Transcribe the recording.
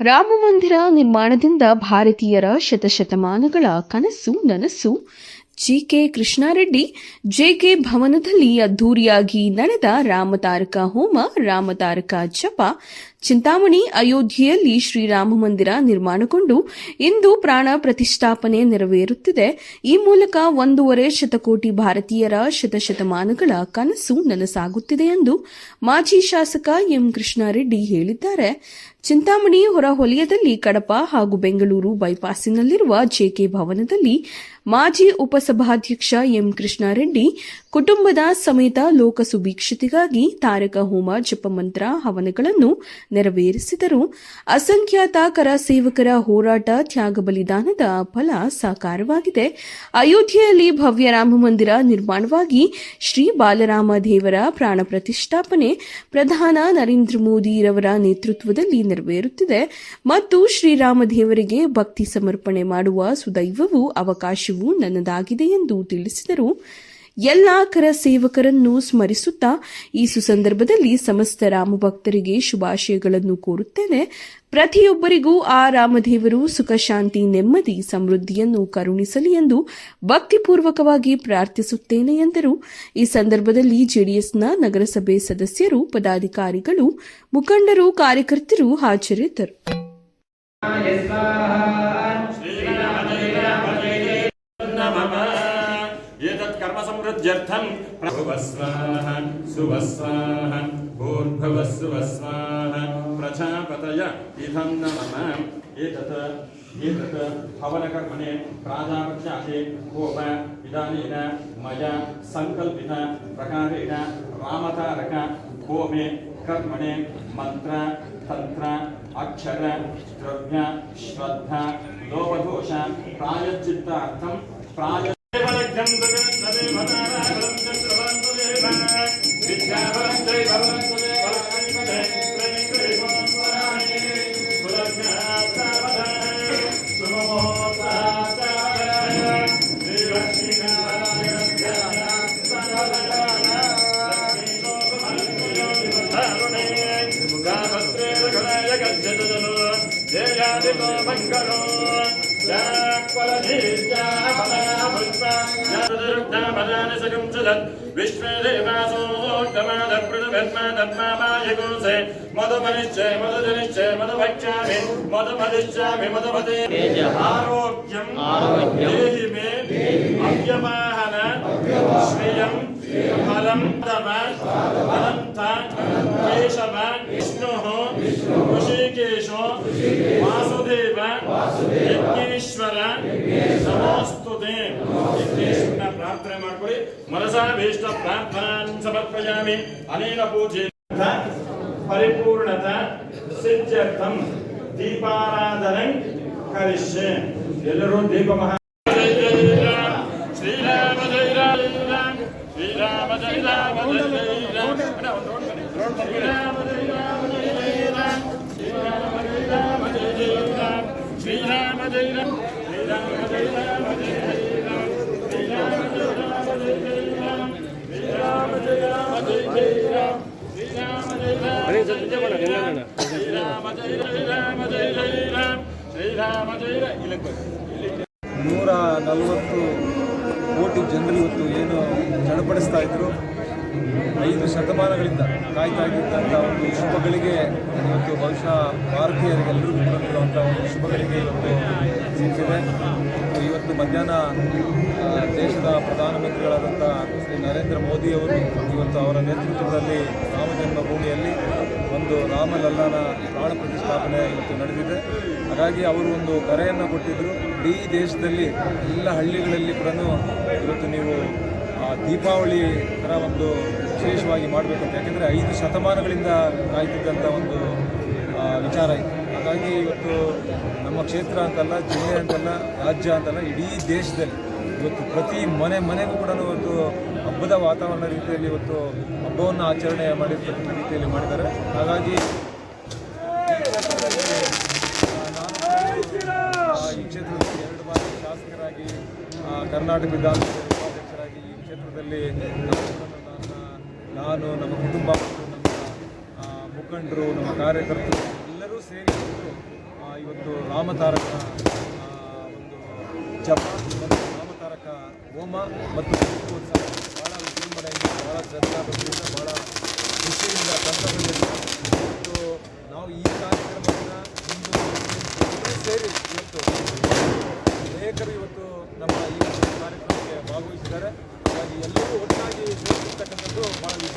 ರಾಮ ಮಂದಿರ ನಿರ್ಮಾಣದಿಂದ ಭಾರತೀಯರ ಶತಶತಮಾನಗಳ ಕನಸು, ನನಸು. ಜಿ ಕೆ ಕೃಷ್ಣಾರೆಡ್ಡಿ, ಜೆಕೆ ಭವನದಲ್ಲಿ ಅದ್ದೂರಿಯಾಗಿ ನಡೆದ ರಾಮತಾರಕ ಹೋಮ, ರಾಮತಾರಕ ಜಪ, ಚಿಂತಾಮಣಿ ಅಯೋಧ್ಯೆಯಲ್ಲಿ ಶ್ರೀರಾಮ ಮಂದಿರ ನಿರ್ಮಾಣಗೊಂಡು ಇಂದು ಪ್ರಾಣ ಪ್ರತಿಷ್ಠಾಪನೆ ನೆರವೇರುತ್ತಿದೆ. ಈ ಮೂಲಕ ಒಂದೂವರೆ ಶತಕೋಟಿ ಭಾರತೀಯರ ಶತಶತಮಾನಗಳ ಕನಸು ನನಸಾಗುತ್ತಿದೆ ಎಂದು ಮಾಜಿ ಶಾಸಕ ಎಂ ಕೃಷ್ಣಾರೆಡ್ಡಿ ಹೇಳಿದ್ದಾರೆ. ಚಿಂತಾಮಣಿ ಹೊರಹೊಲಯದಲ್ಲಿ ಕಡಪ ಹಾಗೂ ಬೆಂಗಳೂರು ಬೈಪಾಸಿನಲ್ಲಿರುವ ಜೆಕೆ ಭವನದಲ್ಲಿ ಮಾಜಿ ಉಪಸಭಾಧ್ಯಕ್ಷ ಎಂ ಕೃಷ್ಣಾರೆಡ್ಡಿ ಕುಟುಂಬದ ಸಮೇತ ಲೋಕಸುಭೀಕ್ಷತೆಗಾಗಿ ತಾರಕ ಹೋಮ ಜಪಮಂತ್ರ ಹವನಗಳನ್ನು ನೆರವೇರಿಸಿದರು. ಅಸಂಖ್ಯಾತ ಕರ ಸೇವಕರ ಹೋರಾಟ ತ್ಯಾಗ ಬಲಿದಾನದ ಫಲ ಸಾಕಾರವಾಗಿದೆ. ಅಯೋಧ್ಯೆಯಲ್ಲಿ ಭವ್ಯ ರಾಮ ಮಂದಿರ ನಿರ್ಮಾಣವಾಗಿ ಶ್ರೀ ಬಾಲರಾಮ ದೇವರ ಪ್ರಾಣ ಪ್ರತಿಷ್ಠಾಪನೆ ಪ್ರಧಾನ ನರೇಂದ್ರ ಮೋದಿರವರ ನೇತೃತ್ವದಲ್ಲಿ ನೆರವೇರುತ್ತಿದೆ. ಮತ್ತು ಶ್ರೀರಾಮ ದೇವರಿಗೆ ಭಕ್ತಿ ಸಮರ್ಪಣೆ ಮಾಡುವ ಸುದೈವವು ಅವಕಾಶವೂ ನನ್ನದಾಗಿದೆ ಎಂದು ತಿಳಿಸಿದರು. ಎಲ್ಲ ಕರ ಸೇವಕರನ್ನು ಸ್ಮರಿಸುತ್ತಾ ಈ ಸುಸಂದರ್ಭದಲ್ಲಿ ಸಮಸ್ತ ರಾಮಭಕ್ತರಿಗೆ ಶುಭಾಶಯಗಳನ್ನು ಕೋರುತ್ತೇನೆ. ಪ್ರತಿಯೊಬ್ಬರಿಗೂ ಆ ರಾಮದೇವರು ಸುಖ, ಶಾಂತಿ, ನೆಮ್ಮದಿ, ಸಮೃದ್ಧಿಯನ್ನು ಕರುಣಿಸಲಿ ಎಂದು ಭಕ್ತಿಪೂರ್ವಕವಾಗಿ ಪ್ರಾರ್ಥಿಸುತ್ತೇನೆ ಎಂದರು. ಈ ಸಂದರ್ಭದಲ್ಲಿ ಜೆಡಿಎಸ್ನ ನಗರಸಭೆ ಸದಸ್ಯರು, ಪದಾಧಿಕಾರಿಗಳು, ಮುಖಂಡರು, ಕಾರ್ಯಕರ್ತರು ಹಾಜರಿದ್ದರು. एतत् कर्म समृद्ध्यर्थं प्रभुवस्वाह प्रजापतय इदं नमः। एतत् एतत् हवनकर्मणे प्राजापत्यादि होम इदानीन मया सङ्कल्पित प्रकारेण रामतारक होमे कर्मणे मन्त्र, तन्त्र, अक्षर, द्रव्य, श्रद्धा, लोपदोष, प्रायश्चित्तार्थं, प्राय విద్యావ देवासोत्तमादप्रणभन्मादन्मामायगोसे मधुमनिश्चय मधुजनिश्चय मधुभक्षामि मधुमदिश्चामि मधुमते आरोग्यम् आरोग्यम् देहि मे अव्यवाहन श्रियम् फलं तव अनन्त केशव विष्णुः ಯಜ್ಞೇಶ್ವರ ನಮೋಸ್ತುತೆ ಯಜ್ಞೇಶ್ವರನ ಪ್ರಾರ್ಥನೆ ಮಾಡ್ಕೊಳ್ಳಿ ಮನಸಾಭೀಷ್ಟ ಪ್ರಾರ್ಥನಾನ್ ಸಮರ್ಪಯಾಮಿ ಅನೇನ ಪೂಜೆ ಪರಿಪೂರ್ಣತ ಸಿದ್ಧ್ಯರ್ಥಂ ದೀಪಾರಾಧನೆ ಕರಿಷ್ಯೆ ಎಲ್ಲರೂ ದೀಪ ಮಹಾ ಶ್ರೀರಾಮ ಜಯ ರಾಮ ಶ್ರೀರಾಮ ಜಯ ರಾಮ ಜಯ ರಾಮ ಶ್ರೀರಾಮ ಜಯ ರಾಮ ಜಯ ರಾಮ ನೂರ ನಲವತ್ತು ಕೋಟಿ ಜನರು ಇವತ್ತು ಏನು ಚಡಪಡಿಸ್ತಾ ಇದ್ರು. ಐದು ಶತಮಾನಗಳಿಂದ ಕಾಯ್ತಾ ಇದ್ದಂಥ ಒಂದು ಶುಭಗಳಿಗೆ ಇವತ್ತು ಬಹುಶಃ ಭಾರತೀಯರಿಗೆಲ್ಲರಿಗೂ ಬರುವಂಥ ಒಂದು ಶುಭಗಳಿಗೆ ಇವತ್ತು ಸಿಕ್ಕಿದೆ. ಇವತ್ತು ಮಧ್ಯಾಹ್ನ ದೇಶದ ಪ್ರಧಾನಮಂತ್ರಿಗಳಾದಂಥ ಶ್ರೀ ನರೇಂದ್ರ ಮೋದಿಯವರು ಇವತ್ತು ಅವರ ನೇತೃತ್ವದಲ್ಲಿ ರಾಮ ಜನ್ಮಭೂಮಿಯಲ್ಲಿ ಒಂದು ರಾಮಲಲ್ಲನ ಪ್ರಾಣ ಪ್ರತಿಷ್ಠಾಪನೆ ಇವತ್ತು ನಡೆದಿದೆ. ಹಾಗಾಗಿ ಅವರು ಒಂದು ಕರೆಯನ್ನು ಕೊಟ್ಟಿದ್ದರು ಇಡೀ ದೇಶದಲ್ಲಿ ಎಲ್ಲ ಹಳ್ಳಿಗಳಲ್ಲಿ ಕೂಡ ಇವತ್ತು ನೀವು ದೀಪಾವಳಿ ಥರ ಒಂದು ವಿಶೇಷವಾಗಿ ಮಾಡಬೇಕು ಅಂತ ಯಾಕೆಂದರೆ ಐದು ಶತಮಾನಗಳಿಂದ ಕಾಯ್ತಿದ್ದಂಥ ಒಂದು ವಿಚಾರ ಇತ್ತು ಹಾಗಾಗಿ ಇವತ್ತು ನಮ್ಮ ಕ್ಷೇತ್ರ ಅಂತಲ್ಲ ಜಿಲ್ಲೆ ಅಂತಲ್ಲ ರಾಜ್ಯ ಅಂತಲ್ಲ ಇಡೀ ದೇಶದಲ್ಲಿ ಇವತ್ತು ಪ್ರತಿ ಮನೆ ಮನೆಗೂ ಕೂಡ ಇವತ್ತು ಹಬ್ಬದ ವಾತಾವರಣ ರೀತಿಯಲ್ಲಿ ಇವತ್ತು ಹಬ್ಬವನ್ನು ಆಚರಣೆ ಮಾಡಿರ್ತಕ್ಕಂಥ ರೀತಿಯಲ್ಲಿ ಮಾಡಿದ್ದಾರೆ. ಹಾಗಾಗಿ ಆ, ಈ ಕ್ಷೇತ್ರದಲ್ಲಿ ಎರಡು ಬಾರಿ ಶಾಸಕರಾಗಿ ಕರ್ನಾಟಕ ಈ ಸಂದರ್ಭದಲ್ಲಿ ನಾನು ನಮ್ಮ ಕುಟುಂಬ ನಮ್ಮ ಮುಖಂಡರು, ನಮ್ಮ ಕಾರ್ಯಕರ್ತರು ಎಲ್ಲರೂ ಸೇರಿ ಇವತ್ತು ರಾಮತಾರಕ ಒಂದು ಜಪ ರಾಮತಾರಕ ಹೋಮ ಮತ್ತು ಬಹಳ ಭಾಳ ವಿಜೃಂಭಣೆಯಿಂದ ಭಾಳ ಶ್ರದ್ಧಾಭಕ್ತಿಯಿಂದ ಭಾಳ ಖುಷಿಯಿಂದ ಕಂಡುಬಂದಿದೆ ಮತ್ತು ನಾವು ಈ ಕಾರ್ಯಕ್ರಮವನ್ನು ಸೇರಿ ಇವತ್ತು, ಅನೇಕರು ಇವತ್ತು one of these